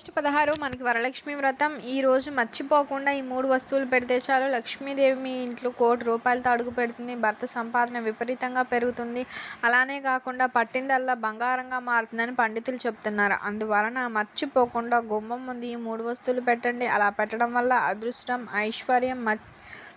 August పదహారు మనకి వరలక్ష్మి వ్రతం. ఈరోజు మర్చిపోకుండా ఈ మూడు వస్తువులు పెడితే చాలు. లక్ష్మీదేవి మీ ఇంట్లో కోటి రూపాయలతో అడుగు పెడుతుంది. భర్త సంపాదన విపరీతంగా పెరుగుతుంది. అలానే కాకుండా పట్టిందల్లా బంగారంగా మారుతుందని పండితులు చెప్తున్నారు. అందువలన మర్చిపోకుండా గుమ్మం ముందు ఈ మూడు వస్తువులు పెట్టండి. అలా పెట్టడం వల్ల అదృష్టం ఐశ్వర్యం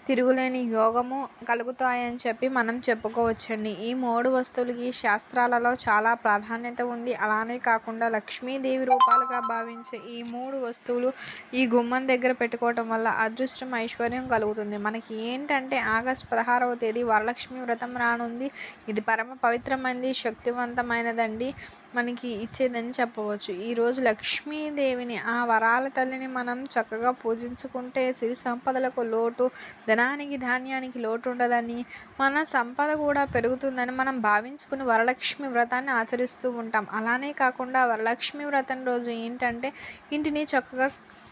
తిరుగులేని యోగము కలుగుతాయని చెప్పి మనం చెప్పుకోవచ్చండి. ఈ మూడు వస్తువులకి శాస్త్రాలలో చాలా ప్రాధాన్యత ఉంది. అలానే కాకుండా లక్ష్మీదేవి రూపాలుగా భావించే ఈ మూడు వస్తువులు ఈ గుమ్మం దగ్గర పెట్టుకోవటం వల్ల అదృష్టం ఐశ్వర్యం కలుగుతుంది. మనకి ఏంటంటే ఆగస్ట్ పదహారవ తేదీ వరలక్ష్మి వ్రతం రానుంది. ఇది పరమ పవిత్రమైనది శక్తివంతమైనదండి. మనకి ఇచ్చేదని చెప్పవచ్చు. ఈరోజు లక్ష్మీదేవిని ఆ వరాల తల్లిని మనం చక్కగా పూజించుకుంటే సిరి సంపదలకు లోటు ధనానికి ధాన్యానికి లోటు ఉండదని మన సంపద కూడా పెరుగుతుందని మనం భావించుకుని వరలక్ష్మి వ్రతాన్ని ఆచరిస్తూ ఉంటాం. అలానే కాకుండా వరలక్ష్మి వ్రతం రోజు ఏంటంటే ఇంటిని చక్కగా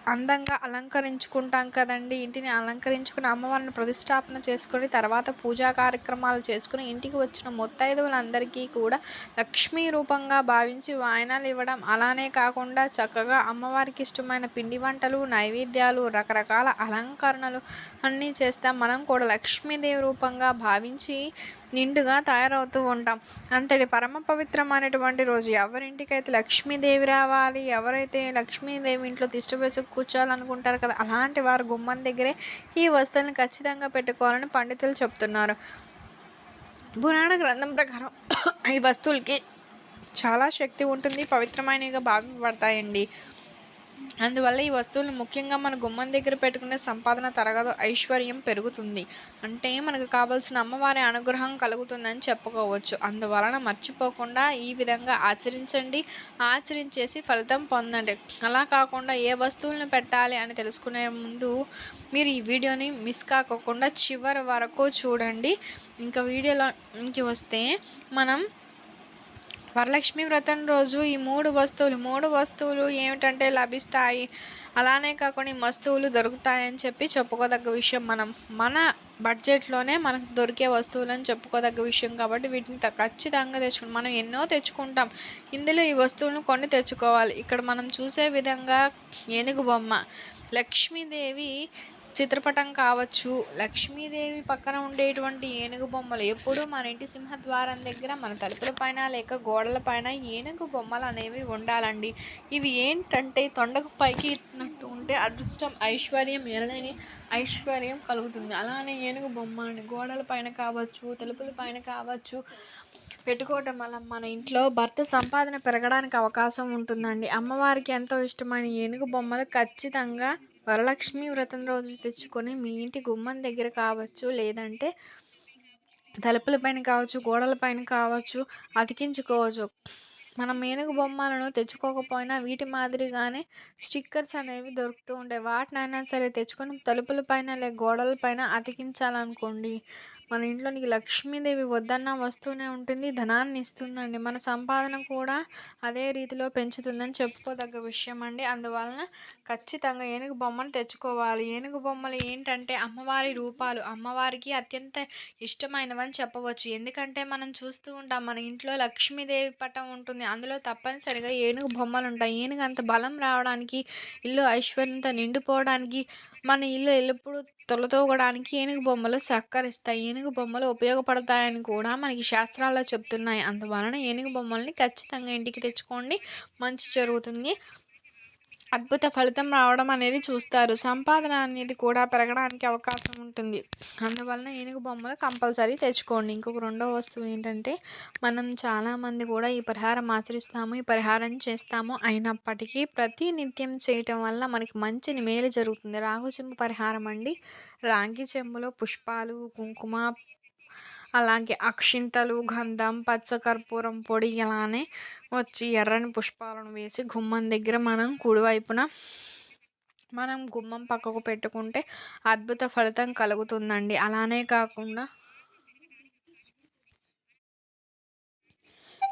అందంగా అలంకరించుకుంటాం కదండి. ఇంటిని అలంకరించుకుని అమ్మవారిని ప్రతిష్టాపన చేసుకొని తర్వాత పూజా కార్యక్రమాలు చేసుకుని ఇంటికి వచ్చిన ముత్తైదువులందరికీ కూడా లక్ష్మీ రూపంగా భావించి వాయనాలు ఇవ్వడం. అలానే కాకుండా చక్కగా అమ్మవారికి ఇష్టమైన పిండి వంటలు నైవేద్యాలు రకరకాల అలంకరణలు అన్నీ చేస్తాం. మనం కూడా లక్ష్మీదేవి రూపంగా భావించి నిండుగా తయారవుతూ ఉంటాం. అంతటి పరమ పవిత్రమైనటువంటి రోజు ఎవరింటికైతే లక్ష్మీదేవి రావాలి ఎవరైతే లక్ష్మీదేవి ఇంట్లో తిష్టపెసుకు కూర్చోవాలనుకుంటారు కదా అలాంటి వారు గుమ్మం దగ్గరే ఈ వస్తువులను ఖచ్చితంగా పెట్టుకోవాలని పండితులు చెప్తున్నారు. పురాణ గ్రంథం ప్రకారం ఈ వస్తువులకి చాలా శక్తి ఉంటుంది పవిత్రమైనవిగా భావింపబడతాయండి. అందువల్ల ఈ వస్తువులు ముఖ్యంగా మన గుమ్మం దగ్గర పెట్టుకునే సంపాదన తరగదు ఐశ్వర్యం పెరుగుతుంది. అంటే మనకు కావాల్సిన అమ్మవారి అనుగ్రహం కలుగుతుందని చెప్పుకోవచ్చు. అందువలన మర్చిపోకుండా ఈ విధంగా ఆచరించండి. ఆచరించేసి ఫలితం పొందండి. అలా కాకుండా ఏ వస్తువులను పెట్టాలి అని తెలుసుకునే ముందు మీరు ఈ వీడియోని మిస్ కాకోకుండా చివరి వరకు చూడండి. ఇంకా వీడియోలోకి వస్తే మనం వరలక్ష్మి వ్రతం రోజు ఈ మూడు వస్తువులు మూడు వస్తువులు ఏమిటంటే లభిస్తాయి. అలానే కాకుండా ఈ వస్తువులు దొరుకుతాయని చెప్పి చెప్పుకోదగ్గ విషయం మనం. మన బడ్జెట్లోనే మనకు దొరికే వస్తువులని చెప్పుకోదగ్గ విషయం కాబట్టి వీటిని ఖచ్చితంగా తెచ్చుకుంటాం మనం ఎన్నో తెచ్చుకుంటాం. ఇందులో ఈ వస్తువులను కొన్ని తెచ్చుకోవాలి. ఇక్కడ మనం చూసే విధంగా ఏనుగు బొమ్మ లక్ష్మీదేవి చిత్రపటం కావచ్చు లక్ష్మీదేవి పక్కన ఉండేటువంటి ఏనుగు బొమ్మలు. ఎప్పుడూ మన ఇంటి సింహద్వారం దగ్గర మన తలుపుల పైన లేక గోడల పైన ఏనుగు బొమ్మలు అనేవి ఉండాలండి. ఇవి ఏంటంటే తొండకు పైకి ఎత్తినట్టు ఉంటే అదృష్టం ఐశ్వర్యం ఎనలేని ఐశ్వర్యం కలుగుతుంది. అలానే ఏనుగు బొమ్మలని గోడల పైన కావచ్చు తలుపుల పైన కావచ్చు పెట్టుకోవటం వల్ల మన ఇంట్లో భర్త సంపాదన పెరగడానికి అవకాశం ఉంటుందండి. అమ్మవారికి ఎంతో ఇష్టమైన ఏనుగు బొమ్మలు ఖచ్చితంగా వరలక్ష్మి వ్రతం రోజు తెచ్చుకొని మీ ఇంటి గుమ్మం దగ్గర కావచ్చు లేదంటే తలుపుల పైన కావచ్చు గోడల పైన కావచ్చు అతికించుకోవచ్చు. మనం ఏనుగు బొమ్మలను తెచ్చుకోకపోయినా వీటి మాదిరిగానే స్టిక్కర్స్ అనేవి దొరుకుతూ ఉంటాయి వాటినైనా సరే తెచ్చుకొని తలుపుల పైన లేక గోడల పైన అతికించాలనుకోండి. మన ఇంట్లోనికి లక్ష్మీదేవి వద్దన్న వస్తూనే ఉంటుంది ధనాన్ని ఇస్తుందండి. మన సంపాదన కూడా అదే రీతిలో పెంచుతుందని చెప్పుకోదగ్గ విషయం అండి. అందువలన ఖచ్చితంగా ఏనుగు బొమ్మను తెచ్చుకోవాలి. ఏనుగు బొమ్మలు ఏంటంటే అమ్మవారి రూపాలు. అమ్మవారికి అత్యంత ఇష్టమైనవని చెప్పవచ్చు. ఎందుకంటే మనం చూస్తూ ఉంటాం మన ఇంట్లో లక్ష్మీదేవి పటం ఉంటుంది. అందులో తప్పనిసరిగా ఏనుగు బొమ్మలు ఉంటాయి. ఏనుగు అంత బలం రావడానికి ఇల్లు ఐశ్వర్యంతో నిండిపోవడానికి మన ఇల్లు ఎల్లప్పుడూ తొలతోగడానికి ఏనుగు బొమ్మలు సహకరిస్తాయి. ఏనుగు బొమ్మలు ఉపయోగపడతాయని కూడా మనకి శాస్త్రాల్లో చెప్తున్నాయి. అందువలన ఏనుగు బొమ్మల్ని ఖచ్చితంగా ఇంటికి తెచ్చుకోండి. మంచి జరుగుతుంది. అద్భుత ఫలితం రావడం అనేది చూస్తారు. సంపాదన అనేది కూడా పెరగడానికి అవకాశం ఉంటుంది. అందువలన ఏనుగు బొమ్మలు కంపల్సరీ తెచ్చుకోండి. ఇంకొక రెండో వస్తువు ఏంటంటే మనం చాలామంది కూడా ఈ పరిహారం ఆచరిస్తాము ఈ పరిహారం చేస్తాము అయినప్పటికీ ప్రతి నిత్యం చేయటం వల్ల మనకి మంచి మేలు జరుగుతుంది. రాగు చెంబు పరిహారం అండి. రాగి చెంబులో పుష్పాలు కుంకుమ అలాగే అక్షింతలు గంధం పచ్చకర్పూరం పొడి ఇలానే వచ్చి ఎర్రని పుష్పాలను వేసి గుమ్మం దగ్గర మనం కుడివైపున మనం గుమ్మం పక్కకు పెట్టుకుంటే అద్భుత ఫలితం కలుగుతుందండి. అలానే కాకుండా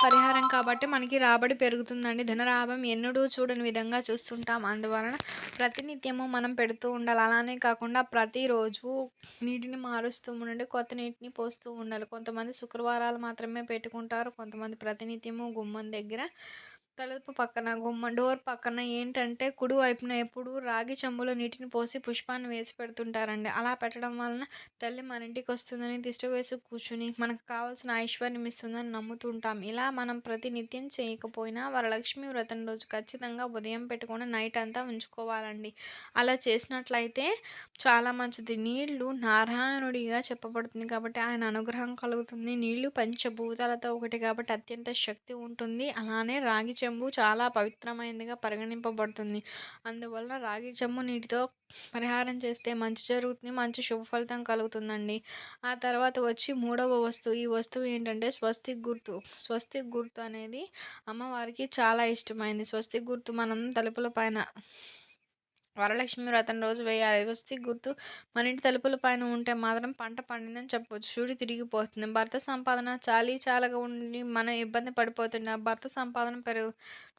పరిహారం కాబట్టి మనకి రాబడి పెరుగుతుందండి. ధనలాభం ఎన్నడూ చూడని విధంగా చూస్తుంటాం. అందువలన ప్రతినిత్యము మనం పెడుతూ ఉండాలి. అలానే కాకుండా ప్రతిరోజు నీటిని మారుస్తూ ఉండండి. కొత్త నీటిని పోస్తూ ఉండాలి. కొంతమంది శుక్రవారాలు మాత్రమే పెట్టుకుంటారు. కొంతమంది ప్రతినిత్యము గుమ్మం దగ్గర తలుపు పక్కన గుమ్మ డోర్ పక్కన ఏంటంటే కుడి వైపున ఎప్పుడు రాగి చెంబులో నీటిని పోసి పుష్పాన్ని వేసి పెడుతుంటారండి. అలా పెట్టడం వలన తల్లి మన ఇంటికి వస్తుందని దిష్టి వేసి కూర్చుని మనకు కావాల్సిన ఐశ్వర్యం ఇస్తుందని నమ్ముతుంటాం. ఇలా మనం ప్రతి నిత్యం చేయకపోయినా వరలక్ష్మి వ్రతం రోజు ఖచ్చితంగా ఉదయం పెట్టుకుని నైట్ అంతా ఉంచుకోవాలండి. అలా చేసినట్లయితే చాలా మంచిది. నీళ్ళు నారాయణుడిగా చెప్పబడుతుంది కాబట్టి ఆయన అనుగ్రహం కలుగుతుంది. నీళ్ళు పంచభూతాలతో ఒకటి కాబట్టి అత్యంత శక్తి ఉంటుంది. అలానే రాగి చెంబు చాలా పవిత్రమైనదిగా పరిగణింపబడుతుంది. అందువల్ల రాగి చెంబు నీటితో పరిహారం చేస్తే మంచి జరుగుతుంది మంచి శుభ ఫలితం కలుగుతుందండి. ఆ తర్వాత వచ్చి మూడవ వస్తువు. ఈ వస్తువు ఏంటంటే స్వస్తిక్ గుర్తు. స్వస్తిక్ గుర్తు అనేది అమ్మవారికి చాలా ఇష్టమైంది. స్వస్తిక్ గుర్తు మనం తలుపుల పైన వరలక్ష్మి వ్రతం రోజు వేయాలి. వస్తే గుర్తు. మన ఇంటి తలుపుల పైన ఉంటే మాత్రం పంట పండిందని చెప్పవచ్చు చూడు తిరిగిపోతుంది. భర్త సంపాదన చాలీ చాలగా ఉండి మనం ఇబ్బంది పడిపోతున్నా భర్త సంపాదన పెరుగు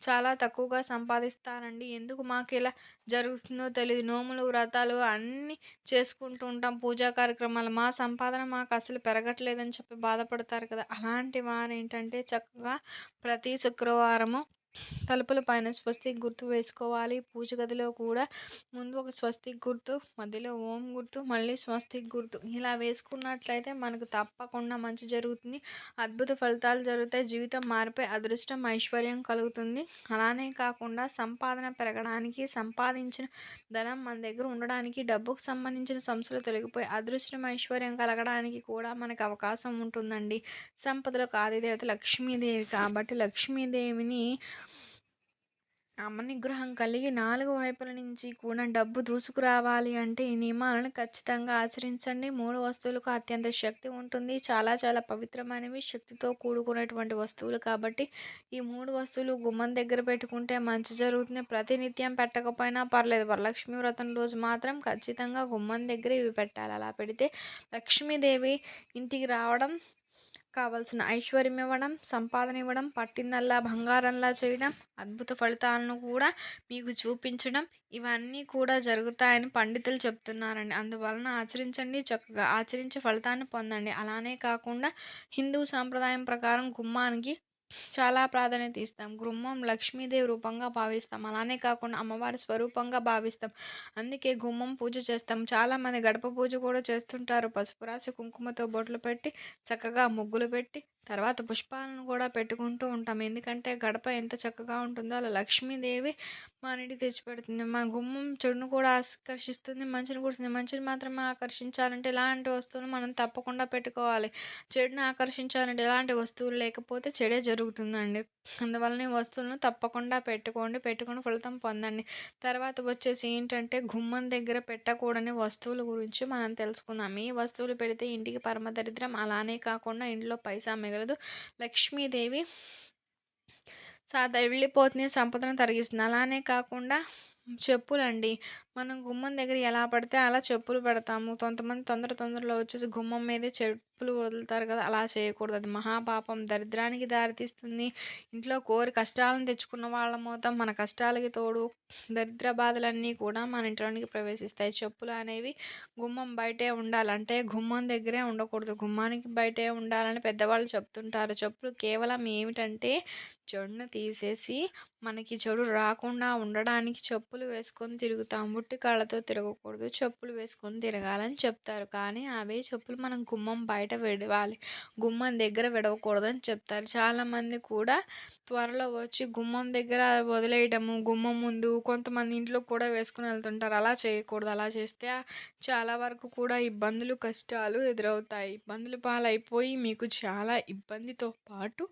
చాలా తక్కువగా సంపాదిస్తారండి. ఎందుకు మాకు ఇలా జరుగుతుందో తెలియదు నోములు వ్రతాలు అన్నీ చేసుకుంటూ ఉంటాం. పూజా కార్యక్రమాలు. మా సంపాదన మాకు అసలు పెరగట్లేదని చెప్పి బాధపడతారు కదా. అలాంటి వారు ఏంటంటే చక్కగా ప్రతి శుక్రవారము తలుపుల పైన స్వస్తిక్ గుర్తు వేసుకోవాలి. పూజ గదిలో కూడా ముందు ఒక స్వస్తిక్ గుర్తు మధ్యలో ఓం గుర్తు మళ్ళీ స్వస్తిక్ గుర్తు. ఇలా వేసుకున్నట్లయితే మనకు తప్పకుండా మంచి జరుగుతుంది. అద్భుత ఫలితాలు జరుగుతాయి. జీవితం మారిపోయి అదృష్టం ఐశ్వర్యం కలుగుతుంది. అలానే కాకుండా సంపాదన పెరగడానికి సంపాదించిన ధనం మన దగ్గర ఉండడానికి డబ్బుకు సంబంధించిన సమస్యలు తొలగిపోయి అదృష్టం ఐశ్వర్యం కలగడానికి కూడా మనకు అవకాశం ఉంటుందండి. సంపదలకు ఆదిదేవత లక్ష్మీదేవి కాబట్టి లక్ష్మీదేవిని అమ్మ నిగ్రహం కలిగి నాలుగు వైపుల నుంచి కూడా డబ్బు దూసుకురావాలి అంటే ఈ నియమాలను ఖచ్చితంగా ఆచరించండి. మూడు వస్తువులకు అత్యంత శక్తి ఉంటుంది. చాలా చాలా పవిత్రమైనవి శక్తితో కూడుకునేటువంటి వస్తువులు కాబట్టి ఈ మూడు వస్తువులు గుమ్మం దగ్గర పెట్టుకుంటే మంచి జరుగుతుంది. ప్రతినిత్యం పెట్టకపోయినా పర్లేదు. వరలక్ష్మి వ్రతం రోజు మాత్రం ఖచ్చితంగా గుమ్మం దగ్గర ఇవి పెట్టాలి. అలా పెడితే లక్ష్మీదేవి ఇంటికి రావడం కావలసిన ఐశ్వర్యం ఇవ్వడం సంపాదన ఇవ్వడం పట్టిందల్లా బంగారంలా చేయడం అద్భుత ఫలితాలను కూడా మీకు చూపించడం ఇవన్నీ కూడా జరుగుతాయని పండితులు చెప్తున్నారండి. అందువలన ఆచరించండి చక్కగా ఆచరించే ఫలితాన్ని పొందండి. అలానే కాకుండా హిందూ సాంప్రదాయం ప్రకారం గుమ్మానికి చాలా ప్రాధాన్యత ఇస్తాం. గుమ్మం లక్ష్మీదేవి రూపంగా భావిస్తాం. అలానే కాకుండా అమ్మవారి స్వరూపంగా భావిస్తాం. అందుకే గుమ్మం పూజ చేస్తాం. చాలామంది గడప పూజ కూడా చేస్తుంటారు. పసుపు రాసి కుంకుమతో బొట్లు పెట్టి చక్కగా ముగ్గులు పెట్టి తర్వాత పుష్పాలను కూడా పెట్టుకుంటూ ఉంటాం. ఎందుకంటే గడప ఎంత చక్కగా ఉంటుందో అలా లక్ష్మీదేవి మన ఇంటికి తెచ్చిపెడుతుంది. మా గుమ్మం చెడును కూడా ఆకర్షిస్తుంది. మంచిని కూడా మంచిని మాత్రమే ఆకర్షించాలంటే ఇలాంటి వస్తువులు మనం తప్పకుండా పెట్టుకోవాలి. చెడుని ఆకర్షించాలంటే ఇలాంటి వస్తువులు లేకపోతే చెడే జరుగుతుందండి అందువలన ఈ వస్తువులను తప్పకుండా పెట్టుకోండి. పెట్టుకుని ఫలితం పొందండి. తర్వాత వచ్చేసి ఏంటంటే గుమ్మం దగ్గర పెట్టకూడని వస్తువుల గురించి మనం తెలుసుకుందాం. ఈ వస్తువులు పెడితే ఇంటికి పరమ దరిద్రం? అలానే కాకుండా ఇంట్లో పైసా మిగలదు. లక్ష్మీదేవి సాధ వెళ్ళిపోతుంది సంపదను తరిగిస్తుంది. అలానే కాకుండా చెప్పులండి. మనం గుమ్మం దగ్గర ఎలా పడితే అలా చెప్పులు పెడతాము. కొంతమంది తొందర తొందరలో వచ్చేసి గుమ్మం మీదే చెప్పులు వదులుతారు కదా అలా చేయకూడదు. అది మహాపాపం. దరిద్రానికి దారితీస్తుంది. ఇంట్లో కోరి కష్టాలను తెచ్చుకున్న వాళ్ళ మొత్తం మన కష్టాలకి తోడు దరిద్ర బాధలన్నీ కూడా మన ఇంట్లోనికి ప్రవేశిస్తాయి. చెప్పులు అనేవి గుమ్మం బయటే ఉండాలంటే గుమ్మం దగ్గరే ఉండకూడదు. గుమ్మానికి బయటే ఉండాలని పెద్దవాళ్ళు చెప్తుంటారు. చెప్పులు కేవలం ఏమిటంటే చెడును తీసేసి మనకి చెడు రాకుండా ఉండడానికి చెప్పులు వేసుకొని తిరుగుతాము. బుట్టి కాళ్ళతో తిరగకూడదు. చెప్పులు వేసుకొని తిరగాలని చెప్తారు. కానీ అవే చెప్పులు మనం గుమ్మం బయట విడవాలి. గుమ్మం దగ్గర విడవకూడదని చెప్తారు. చాలామంది కూడా త్వరలో వచ్చి గుమ్మం దగ్గర వదిలేయటము గుమ్మం ముందు కొంతమంది ఇంట్లో కూడా వేసుకుని వెళ్తుంటారు. అలా చేయకూడదు. అలా చేస్తే చాలా వరకు కూడా ఇబ్బందులు కష్టాలు ఎదురవుతాయి. ఇబ్బందులు పాలైపోయి మీకు చాలా ఇబ్బందితో పాటు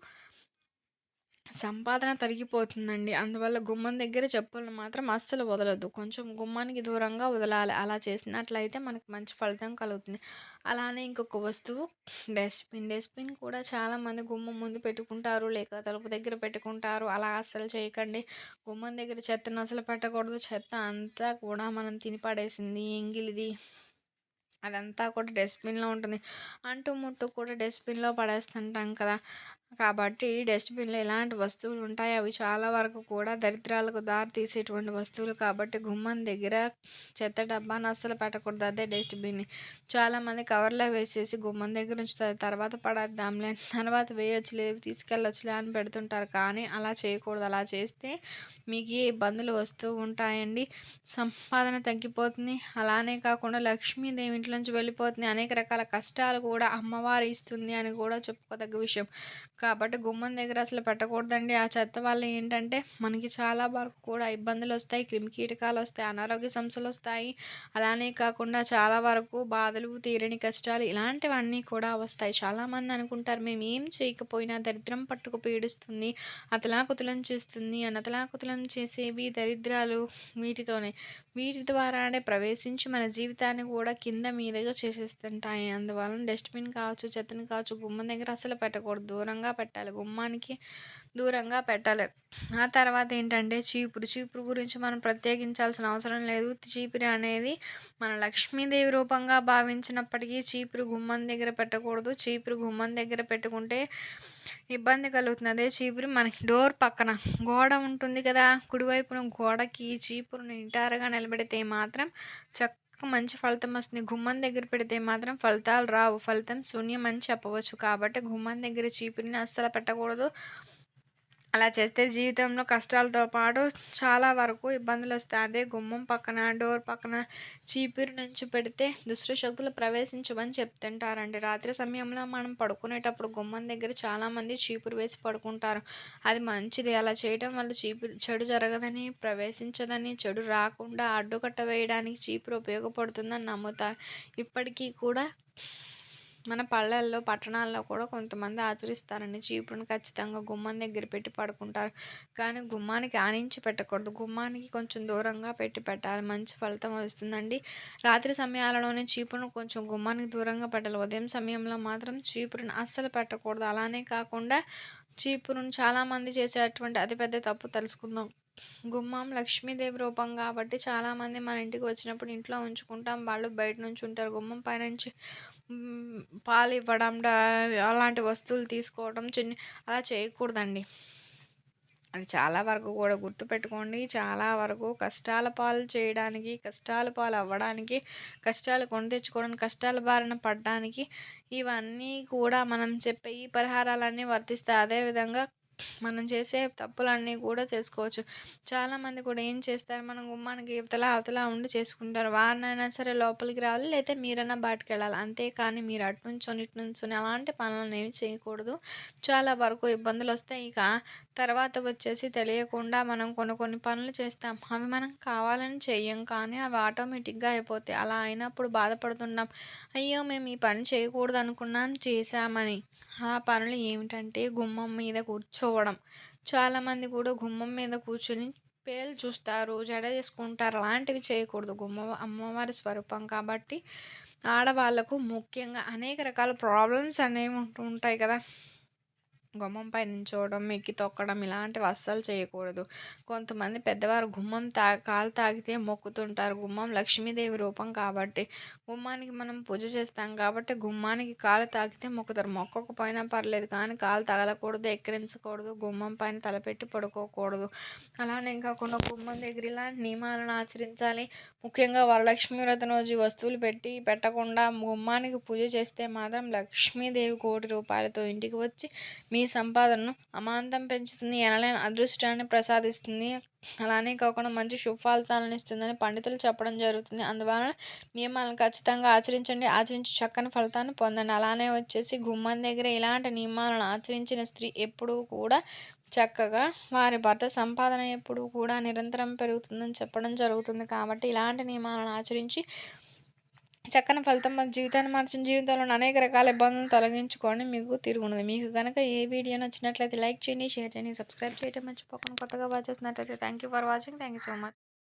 సంపాదన తరిగిపోతుందండి. అందువల్ల గుమ్మం దగ్గర చెప్పులను మాత్రం అస్సలు వదలొద్దు. కొంచెం గుమ్మానికి దూరంగా వదలాలి. అలా చేసినట్లయితే మనకు మంచి ఫలితం కలుగుతుంది. అలానే ఇంకొక వస్తువు డస్ట్బిన్. డస్ట్బిన్ కూడా చాలామంది గుమ్మం ముందు పెట్టుకుంటారు లేక తలుపు దగ్గర పెట్టుకుంటారు. అలా అస్సలు చేయకండి. గుమ్మం దగ్గర చెత్తను అసలు పెట్టకూడదు. చెత్త అంతా కూడా మనం తిని పడేసింది ఎంగిలిది అదంతా కూడా డస్ట్బిన్లో ఉంటుంది. అంటు ముట్టు కూడా డస్ట్బిన్లో పడేస్తుంటాం కదా. కాబట్టి డస్ట్‌బిన్‌లో ఎలాంటి వస్తువులు ఉంటాయి. అవి చాలా వరకు కూడా దరిద్రాలకు దారి తీసేటువంటి వస్తువులు కాబట్టి గుమ్మం దగ్గర చెత్త డబ్బాను అస్సలు పెట్టకూడదు. అదే డస్ట్బిన్ చాలామంది కవర్‌లో వేసేసి గుమ్మం దగ్గర ఉంచుతారు. తర్వాత పడేద్దాంలే, తర్వాత వేయొచ్చులే, తీసుకెళ్ళొచ్చులే అని పెడుతుంటారు. కానీ అలా చేయకూడదు. అలా చేస్తే మీకు ఇబ్బందులు వస్తూ ఉంటాయండి. సంపాదన తగ్గిపోతుంది. అలానే కాకుండా లక్ష్మీదేవి ఇంట్లోంచి వెళ్ళిపోతుంది. అనేక రకాల కష్టాలు కూడా అమ్మవారు ఇస్తుంది అని కూడా చెప్పుకోదగ్గ విషయం. కాబట్టి గుమ్మం దగ్గర అసలు పెట్టకూడదండి. ఆ చెత్త వల్ల ఏంటంటే మనకి చాలా వరకు కూడా ఇబ్బందులు వస్తాయి. క్రిమికీటకాలు వస్తాయి. అనారోగ్య సమస్యలు వస్తాయి. అలానే కాకుండా చాలా వరకు బాధలు, తీరని కష్టాలు ఇలాంటివన్నీ కూడా వస్తాయి. చాలామంది అనుకుంటారు మేము ఏం చేయకపోయినా దరిద్రం పట్టుకు పీడిస్తుంది. అతలాకుతలం చేస్తుంది. అనతలాకుతలం చేసేవి దరిద్రాలు వీటితోనే. వీటి ద్వారానే ప్రవేశించి మన జీవితాన్ని కూడా కింద మీదగా చేసేస్తుంటాయి. అందువలన డస్ట్‌బిన్ కావచ్చు, చెత్తని కావచ్చు గుమ్మం దగ్గర అసలు పెట్టకూడదు. దూరంగా పెట్టాలి. గుమ్మానికి దూరంగా పెట్టాలి. ఆ తర్వాత ఏంటంటే చీపురు. చీపురు గురించి మనం ప్రత్యేకించాల్సిన అవసరం లేదు. చీపురు అనేది మన లక్ష్మీదేవి రూపంగా భావించినప్పటికీ చీపురు గుమ్మం దగ్గర పెట్టకూడదు. చీపురు గుమ్మం దగ్గర పెట్టుకుంటే ఇబ్బంది కలుగుతుంది. అదే చీపురు మనకి డోర్ పక్కన గోడ ఉంటుంది కదా! కుడివైపున గోడకి చీపురుని నిటారుగా నిలబెడితే మాత్రం చక్క మంచి ఫలితం వస్తుంది. గుమ్మం దగ్గర పెడితే మాత్రం ఫలితాలు రావు. ఫలితం శూన్యం అని చెప్పవచ్చు. కాబట్టి గుమ్మం దగ్గర చీపురిని అస్సలు పెట్టకూడదు. అలా చేస్తే జీవితంలో కష్టాలతో పాటు చాలా వరకు ఇబ్బందులు వస్తాయి. అదే గుమ్మం పక్కన, డోర్ పక్కన చీపురు నుంచి పెడితే దుష్ట శక్తులు ప్రవేశించమని చెప్తుంటారండి. రాత్రి సమయంలో మనం పడుకునేటప్పుడు గుమ్మం దగ్గర చాలామంది చీపురు వేసి పడుకుంటారు. అది మంచిది. అలా చేయటం వల్ల చీపురు చెడు జరగదని, ప్రవేశించదని, చెడు రాకుండా అడ్డుకట్ట వేయడానికి చీపురు ఉపయోగపడుతుందని నమ్ముతారు. ఇప్పటికీ కూడా మన పల్లెల్లో, పట్టణాల్లో కూడా కొంతమంది ఆచరిస్తారండి. చీపురుని ఖచ్చితంగా గుమ్మం దగ్గర పెట్టి పడుకుంటారు. కానీ గుమ్మానికి ఆనించి పెట్టకూడదు. గుమ్మానికి కొంచెం దూరంగా పెట్టి పెట్టాలి. మంచి ఫలితం వస్తుందండి. రాత్రి సమయాలలోనే చీపురును కొంచెం గుమ్మానికి దూరంగా పెట్టాలి. ఉదయం సమయంలో మాత్రం చీపురుని అస్సలు పెట్టకూడదు. అలానే కాకుండా చీపురుని చాలామంది చేసేటువంటి అతిపెద్ద తప్పు తెలుసుకుందాం. గుమ్మం లక్ష్మీదేవి రూపం కాబట్టి చాలామంది మన ఇంటికి వచ్చినప్పుడు ఇంట్లో ఉంచుకుంటాం. వాళ్ళు బయట నుంచి ఉంటారు. గుమ్మం పైనుంచి పాలు ఇవ్వడం అలాంటి వస్తువులు తీసుకోవడం చిన్ని అలా చేయకూడదండి. అది చాలా వరకు కూడా గుర్తుపెట్టుకోండి. చాలా వరకు కష్టాల పాలు చేయడానికి, కష్టాల పాలు అవ్వడానికి, కష్టాలు కొని తెచ్చుకోవడానికి, కష్టాల బారిన పడడానికి ఇవన్నీ కూడా మనం చెప్పే ఈ పరిహారాలన్నీ వర్తిస్తాయి. అదేవిధంగా మనం చేసే తప్పులన్నీ కూడా చేసుకోవచ్చు. చాలామంది కూడా ఏం చేస్తారు మనం గుమ్మానికి ఇవతల, అవతల ఉండి చేసుకుంటారు. వారినైనా సరే లోపలికి రావాలి లేకపోతే మీరైనా బయటకు వెళ్ళాలి అంతేకాని మీరు అటు నుంచొని, ఇటు నుంచొని అలాంటి పనులనేవి చేయకూడదు. చాలా వరకు ఇబ్బందులు వస్తాయి ఇక తర్వాత వచ్చేసి తెలియకుండా మనం కొన్ని కొన్ని పనులు చేస్తాం. అవి మనం కావాలని చెయ్యం. కానీ అవి ఆటోమేటిక్‌గా అయిపోతాయి. అలా అయినప్పుడు బాధపడుతున్నాం అయ్యో! మేము ఈ పని చేయకూడదు అనుకున్నాం చేశామని. ఆ పనులు ఏమిటంటే గుమ్మం మీద కూర్చోవడం. చాలామంది కూడా గుమ్మం మీద కూర్చొని పేలు చూస్తారు, జడ చేసుకుంటారు. అలాంటివి చేయకూడదు. గుమ్మ అమ్మవారి స్వరూపం కాబట్టి ఆడవాళ్ళకు ముఖ్యంగా అనేక రకాల ప్రాబ్లమ్స్ అనేవి ఉంటూ ఉంటాయి కదా! గుమ్మంపై నించోవడం, ఎక్కి తొక్కడం ఇలాంటివి అస్సలు చేయకూడదు. కొంతమంది పెద్దవారు గుమ్మం తా కాలు తాకితే మొక్కుతుంటారు. గుమ్మం లక్ష్మీదేవి రూపం కాబట్టి. గుమ్మానికి మనం పూజ చేస్తాం కాబట్టి గుమ్మానికి కాలు తాకితే మొక్కుతారు. మొక్కకపోయినా పర్లేదు కానీ కాలు తగలకూడదు, ఎక్కిరించకూడదు, గుమ్మం పైన తలపెట్టి పడుకోకూడదు. అలానే కాకుండా గుమ్మం దగ్గర ఇలాంటి నియమాలను ఆచరించాలి. ముఖ్యంగా వరలక్ష్మి వ్రతం రోజు వస్తువులు పెట్టి పెట్టకుండా గుమ్మానికి పూజ చేస్తే మాత్రం లక్ష్మీదేవి కోటి రూపాయలతో ఇంటికి వచ్చి మీ సంపాదనను అమాంతం పెంచుతుంది. ఎనలేని అదృష్టాన్ని ప్రసాదిస్తుంది. అలానే కాకుండా మంచి శుభఫలితాలను ఇస్తుందని పండితులు చెప్పడం జరుగుతుంది. అందువలన నియమాలను ఖచ్చితంగా ఆచరించండి. ఆచరించి చక్కని ఫలితాన్ని పొందండి. అలానే వచ్చేసి గుమ్మం దగ్గర ఇలాంటి నియమాలను ఆచరించిన స్త్రీ ఎప్పుడూ కూడా చక్కగా వారి భర్త సంపాదన ఎప్పుడూ కూడా నిరంతరం పెరుగుతుందని చెప్పడం జరుగుతుంది. కాబట్టి ఇలాంటి నియమాలను ఆచరించి చక్కని ఫలితం మన జీవితాన్ని మార్చిన జీవితంలోని అనేక రకాల ఇబ్బందులను తొలగించుకొని మీకు తిరుగునది మీకు కనుక ఏ వీడియో నచ్చినట్లయితే లైక్ చేయండి, షేర్ చేయండి, సబ్స్క్రైబ్ చేయడం మర్చిపోకుండా కొత్తగా వాచ్ చేసినట్లయితే thank you for watching. Thank you so much.